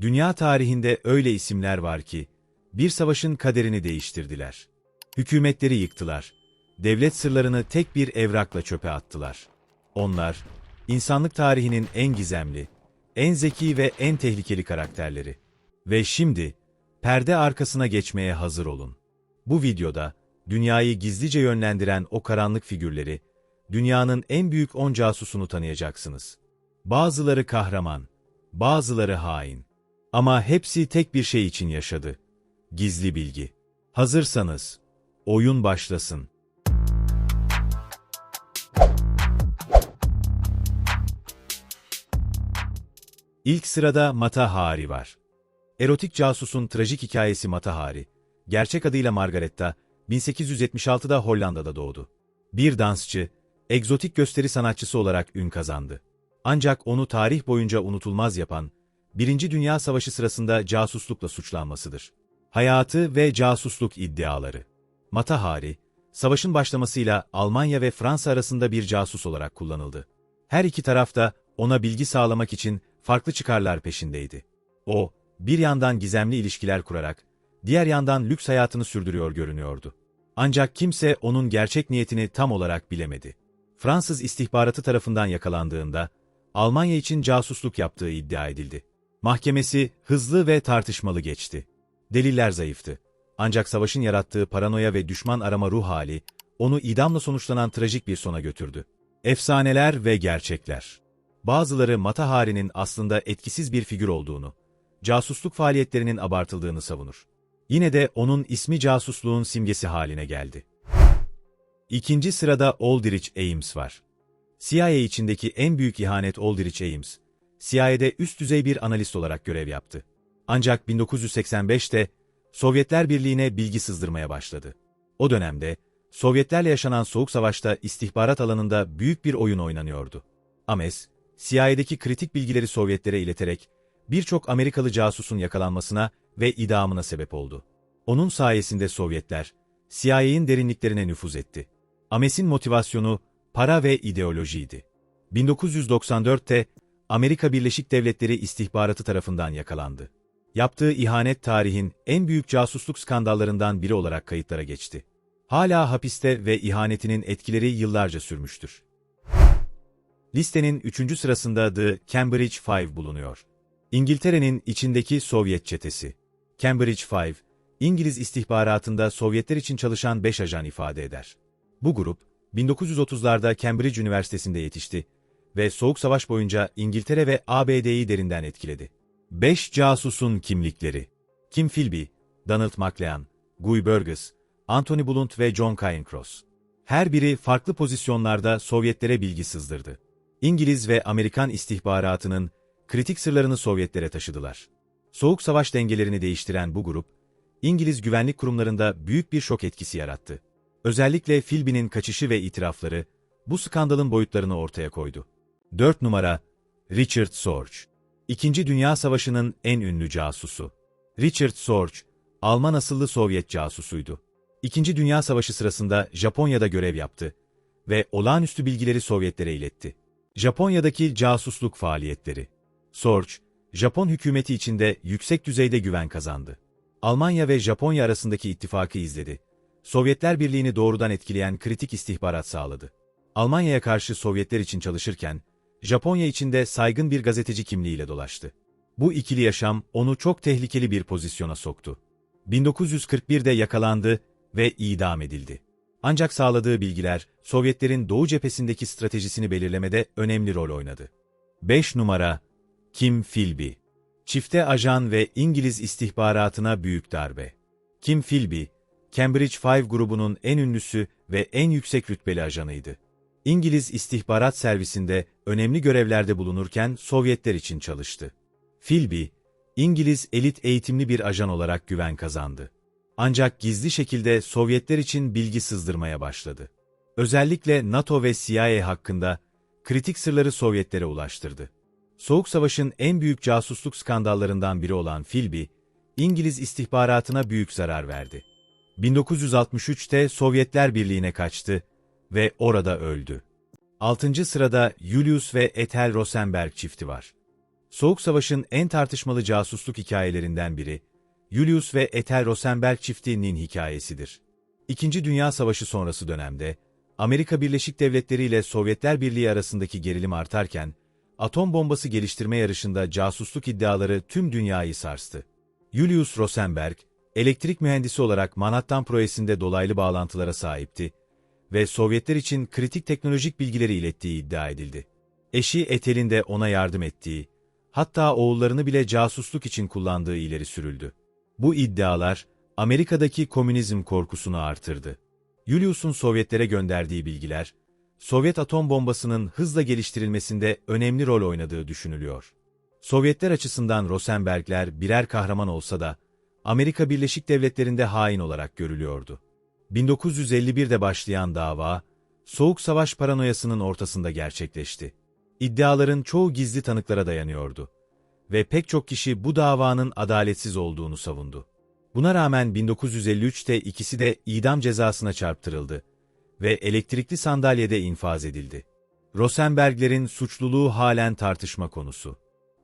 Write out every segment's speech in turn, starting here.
Dünya tarihinde öyle isimler var ki, bir savaşın kaderini değiştirdiler. Hükümetleri yıktılar. Devlet sırlarını tek bir evrakla çöpe attılar. Onlar, insanlık tarihinin en gizemli, en zeki ve en tehlikeli karakterleri. Ve şimdi, perde arkasına geçmeye hazır olun. Bu videoda, dünyayı gizlice yönlendiren o karanlık figürleri, dünyanın en büyük on casusunu tanıyacaksınız. Bazıları kahraman, bazıları hain. Ama hepsi tek bir şey için yaşadı. Gizli bilgi. Hazırsanız, oyun başlasın. İlk sırada Mata Hari var. Erotik casusun trajik hikayesi Mata Hari, gerçek adıyla Margaretta, 1876'da Hollanda'da doğdu. Bir dansçı, egzotik gösteri sanatçısı olarak ün kazandı. Ancak onu tarih boyunca unutulmaz yapan, Birinci Dünya Savaşı sırasında casuslukla suçlanmasıdır. Hayatı ve casusluk iddiaları. Mata Hari, savaşın başlamasıyla Almanya ve Fransa arasında bir casus olarak kullanıldı. Her iki taraf da ona bilgi sağlamak için farklı çıkarlar peşindeydi. O, bir yandan gizemli ilişkiler kurarak, diğer yandan lüks hayatını sürdürüyor görünüyordu. Ancak kimse onun gerçek niyetini tam olarak bilemedi. Fransız istihbaratı tarafından yakalandığında, Almanya için casusluk yaptığı iddia edildi. Mahkemesi hızlı ve tartışmalı geçti. Deliller zayıftı. Ancak savaşın yarattığı paranoya ve düşman arama ruh hali, onu idamla sonuçlanan trajik bir sona götürdü. Efsaneler ve gerçekler. Bazıları Mata Hari'nin aslında etkisiz bir figür olduğunu, casusluk faaliyetlerinin abartıldığını savunur. Yine de onun ismi casusluğun simgesi haline geldi. İkinci sırada Aldrich Ames var. CIA içindeki en büyük ihanet Aldrich Ames, CIA'de üst düzey bir analist olarak görev yaptı. Ancak 1985'te Sovyetler Birliği'ne bilgi sızdırmaya başladı. O dönemde Sovyetlerle yaşanan Soğuk Savaş'ta istihbarat alanında büyük bir oyun oynanıyordu. Ames, CIA'deki kritik bilgileri Sovyetlere ileterek birçok Amerikalı casusun yakalanmasına ve idamına sebep oldu. Onun sayesinde Sovyetler, CIA'nin derinliklerine nüfuz etti. Ames'in motivasyonu para ve ideolojiydi. 1994'te Amerika Birleşik Devletleri istihbaratı tarafından yakalandı. Yaptığı ihanet tarihin en büyük casusluk skandallarından biri olarak kayıtlara geçti. Hala hapiste ve ihanetinin etkileri yıllarca sürmüştür. Listenin üçüncü sırasında The Cambridge Five bulunuyor. İngiltere'nin içindeki Sovyet çetesi. Cambridge Five, İngiliz istihbaratında Sovyetler için çalışan beş ajan ifade eder. Bu grup, 1930'larda Cambridge Üniversitesi'nde yetişti ve Soğuk Savaş boyunca İngiltere ve ABD'yi derinden etkiledi. Beş casusun kimlikleri Kim Philby, Donald McLean, Guy Burgess, Anthony Blunt ve John Cairncross. Her biri farklı pozisyonlarda Sovyetlere bilgi sızdırdı. İngiliz ve Amerikan istihbaratının kritik sırlarını Sovyetlere taşıdılar. Soğuk savaş dengelerini değiştiren bu grup, İngiliz güvenlik kurumlarında büyük bir şok etkisi yarattı. Özellikle Philby'nin kaçışı ve itirafları, bu skandalın boyutlarını ortaya koydu. 4 numara, Richard Sorge. İkinci Dünya Savaşı'nın en ünlü casusu. Richard Sorge, Alman asıllı Sovyet casusuydu. İkinci Dünya Savaşı sırasında Japonya'da görev yaptı ve olağanüstü bilgileri Sovyetlere iletti. Japonya'daki casusluk faaliyetleri. Sorge, Japon hükümeti içinde yüksek düzeyde güven kazandı. Almanya ve Japonya arasındaki ittifakı izledi. Sovyetler Birliği'ni doğrudan etkileyen kritik istihbarat sağladı. Almanya'ya karşı Sovyetler için çalışırken, Japonya içinde saygın bir gazeteci kimliğiyle dolaştı. Bu ikili yaşam onu çok tehlikeli bir pozisyona soktu. 1941'de yakalandı ve idam edildi. Ancak sağladığı bilgiler, Sovyetlerin Doğu cephesindeki stratejisini belirlemede önemli rol oynadı. 5 numara Kim Philby Çifte ajan ve İngiliz istihbaratına büyük darbe. Kim Philby, Cambridge Five grubunun en ünlüsü ve en yüksek rütbeli ajanıydı. İngiliz istihbarat servisinde önemli görevlerde bulunurken Sovyetler için çalıştı. Philby, İngiliz elit eğitimli bir ajan olarak güven kazandı. Ancak gizli şekilde Sovyetler için bilgi sızdırmaya başladı. Özellikle NATO ve CIA hakkında kritik sırları Sovyetlere ulaştırdı. Soğuk Savaş'ın en büyük casusluk skandallarından biri olan Philby, İngiliz istihbaratına büyük zarar verdi. 1963'te Sovyetler Birliği'ne kaçtı ve orada öldü. 6. sırada Julius ve Ethel Rosenberg çifti var. Soğuk Savaş'ın en tartışmalı casusluk hikayelerinden biri, Julius ve Ethel Rosenberg çiftliğinin hikayesidir. İkinci Dünya Savaşı sonrası dönemde, Amerika Birleşik Devletleri ile Sovyetler Birliği arasındaki gerilim artarken, atom bombası geliştirme yarışında casusluk iddiaları tüm dünyayı sarstı. Julius Rosenberg, elektrik mühendisi olarak Manhattan projesinde dolaylı bağlantılara sahipti ve Sovyetler için kritik teknolojik bilgileri ilettiği iddia edildi. Eşi Ethel'in de ona yardım ettiği, hatta oğullarını bile casusluk için kullandığı ileri sürüldü. Bu iddialar, Amerika'daki komünizm korkusunu artırdı. Julius'un Sovyetlere gönderdiği bilgiler, Sovyet atom bombasının hızla geliştirilmesinde önemli rol oynadığı düşünülüyor. Sovyetler açısından Rosenbergler birer kahraman olsa da, Amerika Birleşik Devletleri'nde hain olarak görülüyordu. 1951'de başlayan dava, Soğuk Savaş paranoyasının ortasında gerçekleşti. İddiaların çoğu gizli tanıklara dayanıyordu ve pek çok kişi bu davanın adaletsiz olduğunu savundu. Buna rağmen 1953'te ikisi de idam cezasına çarptırıldı ve elektrikli sandalyede infaz edildi. Rosenberglerin suçluluğu halen tartışma konusu.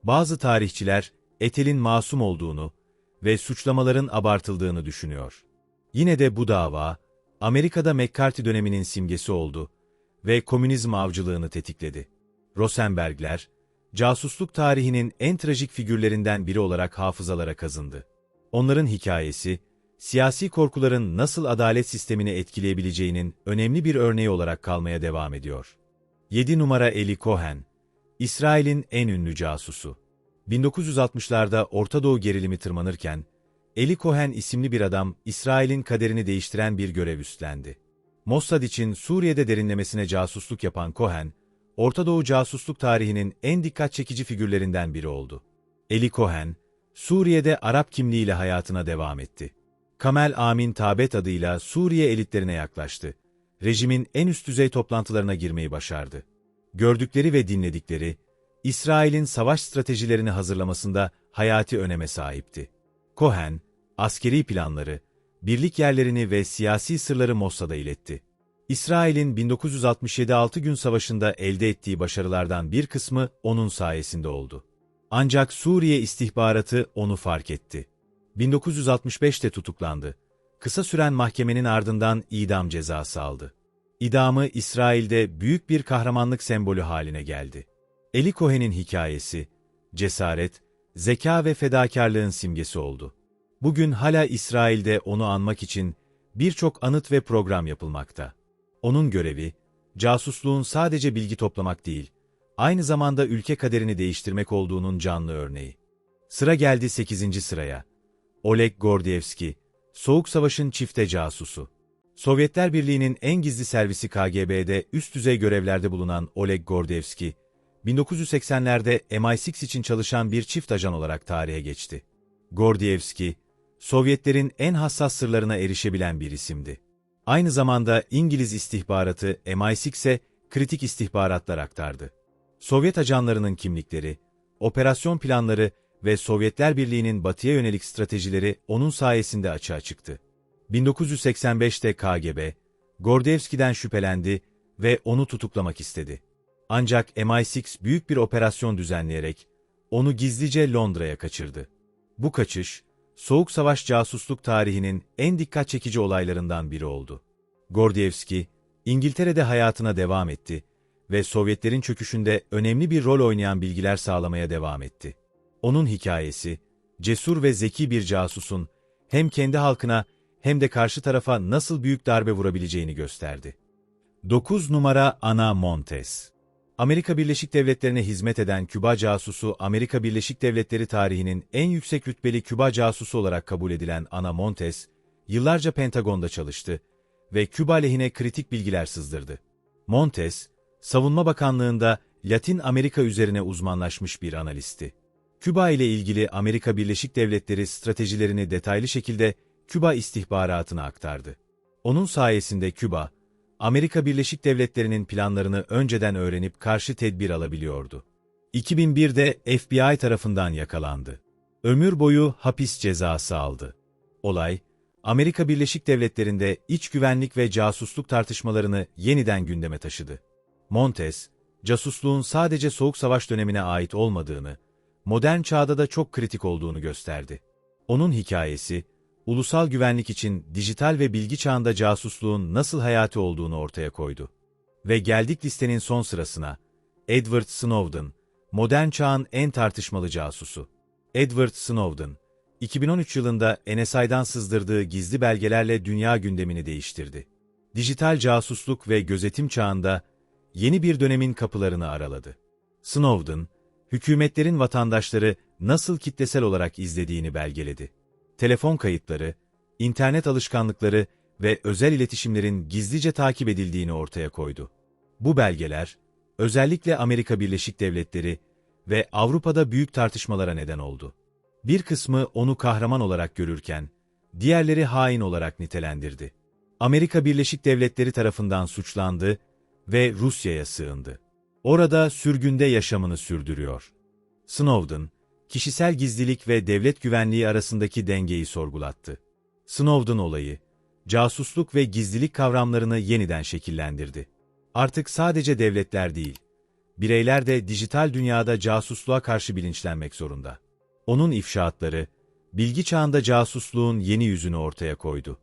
Bazı tarihçiler, Ethel'in masum olduğunu ve suçlamaların abartıldığını düşünüyor. Yine de bu dava, Amerika'da McCarthy döneminin simgesi oldu ve komünizm avcılığını tetikledi. Rosenbergler, casusluk tarihinin en trajik figürlerinden biri olarak hafızalara kazındı. Onların hikayesi, siyasi korkuların nasıl adalet sistemini etkileyebileceğinin önemli bir örneği olarak kalmaya devam ediyor. 7 numara Eli Cohen, İsrail'in en ünlü casusu. 1960'larda Orta Doğu gerilimi tırmanırken, Eli Cohen isimli bir adam İsrail'in kaderini değiştiren bir görev üstlendi. Mossad için Suriye'de derinlemesine casusluk yapan Cohen, Orta Doğu casusluk tarihinin en dikkat çekici figürlerinden biri oldu. Eli Cohen, Suriye'de Arap kimliğiyle hayatına devam etti. Kamel Amin Tabet adıyla Suriye elitlerine yaklaştı. Rejimin en üst düzey toplantılarına girmeyi başardı. Gördükleri ve dinledikleri, İsrail'in savaş stratejilerini hazırlamasında hayati öneme sahipti. Cohen, askeri planları, birlik yerlerini ve siyasi sırları Mossad'a iletti. İsrail'in 1967 6 gün savaşında elde ettiği başarılardan bir kısmı onun sayesinde oldu. Ancak Suriye istihbaratı onu fark etti. 1965'te tutuklandı. Kısa süren mahkemenin ardından idam cezası aldı. İdamı İsrail'de büyük bir kahramanlık sembolü haline geldi. Eli Cohen'in hikayesi, cesaret, zeka ve fedakarlığın simgesi oldu. Bugün hala İsrail'de onu anmak için birçok anıt ve program yapılmakta. Onun görevi, casusluğun sadece bilgi toplamak değil, aynı zamanda ülke kaderini değiştirmek olduğunun canlı örneği. Sıra geldi 8. sıraya. Oleg Gordievski, Soğuk Savaş'ın çifte casusu. Sovyetler Birliği'nin en gizli servisi KGB'de üst düzey görevlerde bulunan Oleg Gordievski, 1980'lerde MI6 için çalışan bir çift ajan olarak tarihe geçti. Gordievski, Sovyetlerin en hassas sırlarına erişebilen bir isimdi. Aynı zamanda İngiliz istihbaratı MI6'e kritik istihbaratlar aktardı. Sovyet ajanlarının kimlikleri, operasyon planları ve Sovyetler Birliği'nin batıya yönelik stratejileri onun sayesinde açığa çıktı. 1985'te KGB, Gordievski'den şüphelendi ve onu tutuklamak istedi. Ancak MI6 büyük bir operasyon düzenleyerek onu gizlice Londra'ya kaçırdı. Bu kaçış, Soğuk Savaş casusluk tarihinin en dikkat çekici olaylarından biri oldu. Gordievski, İngiltere'de hayatına devam etti ve Sovyetlerin çöküşünde önemli bir rol oynayan bilgiler sağlamaya devam etti. Onun hikayesi, cesur ve zeki bir casusun hem kendi halkına hem de karşı tarafa nasıl büyük darbe vurabileceğini gösterdi. 9 numara Ana Montes Amerika Birleşik Devletleri'ne hizmet eden Küba casusu, Amerika Birleşik Devletleri tarihinin en yüksek rütbeli Küba casusu olarak kabul edilen Ana Montes, yıllarca Pentagon'da çalıştı ve Küba lehine kritik bilgiler sızdırdı. Montes, Savunma Bakanlığı'nda Latin Amerika üzerine uzmanlaşmış bir analisti. Küba ile ilgili Amerika Birleşik Devletleri stratejilerini detaylı şekilde Küba istihbaratına aktardı. Onun sayesinde Küba, Amerika Birleşik Devletleri'nin planlarını önceden öğrenip karşı tedbir alabiliyordu. 2001'de FBI tarafından yakalandı. Ömür boyu hapis cezası aldı. Olay, Amerika Birleşik Devletleri'nde iç güvenlik ve casusluk tartışmalarını yeniden gündeme taşıdı. Montes, casusluğun sadece Soğuk Savaş dönemine ait olmadığını, modern çağda da çok kritik olduğunu gösterdi. Onun hikayesi, ulusal güvenlik için dijital ve bilgi çağında casusluğun nasıl hayati olduğunu ortaya koydu. Ve geldik listenin son sırasına, Edward Snowden, modern çağın en tartışmalı casusu. Edward Snowden, 2013 yılında NSA'dan sızdırdığı gizli belgelerle dünya gündemini değiştirdi. Dijital casusluk ve gözetim çağında yeni bir dönemin kapılarını araladı. Snowden, hükümetlerin vatandaşları nasıl kitlesel olarak izlediğini belgeledi. Telefon kayıtları, internet alışkanlıkları ve özel iletişimlerin gizlice takip edildiğini ortaya koydu. Bu belgeler, özellikle Amerika Birleşik Devletleri ve Avrupa'da büyük tartışmalara neden oldu. Bir kısmı onu kahraman olarak görürken, diğerleri hain olarak nitelendirdi. Amerika Birleşik Devletleri tarafından suçlandı ve Rusya'ya sığındı. Orada sürgünde yaşamını sürdürüyor. Snowden, kişisel gizlilik ve devlet güvenliği arasındaki dengeyi sorgulattı. Snowden olayı, casusluk ve gizlilik kavramlarını yeniden şekillendirdi. Artık sadece devletler değil, bireyler de dijital dünyada casusluğa karşı bilinçlenmek zorunda. Onun ifşaatları, bilgi çağında casusluğun yeni yüzünü ortaya koydu.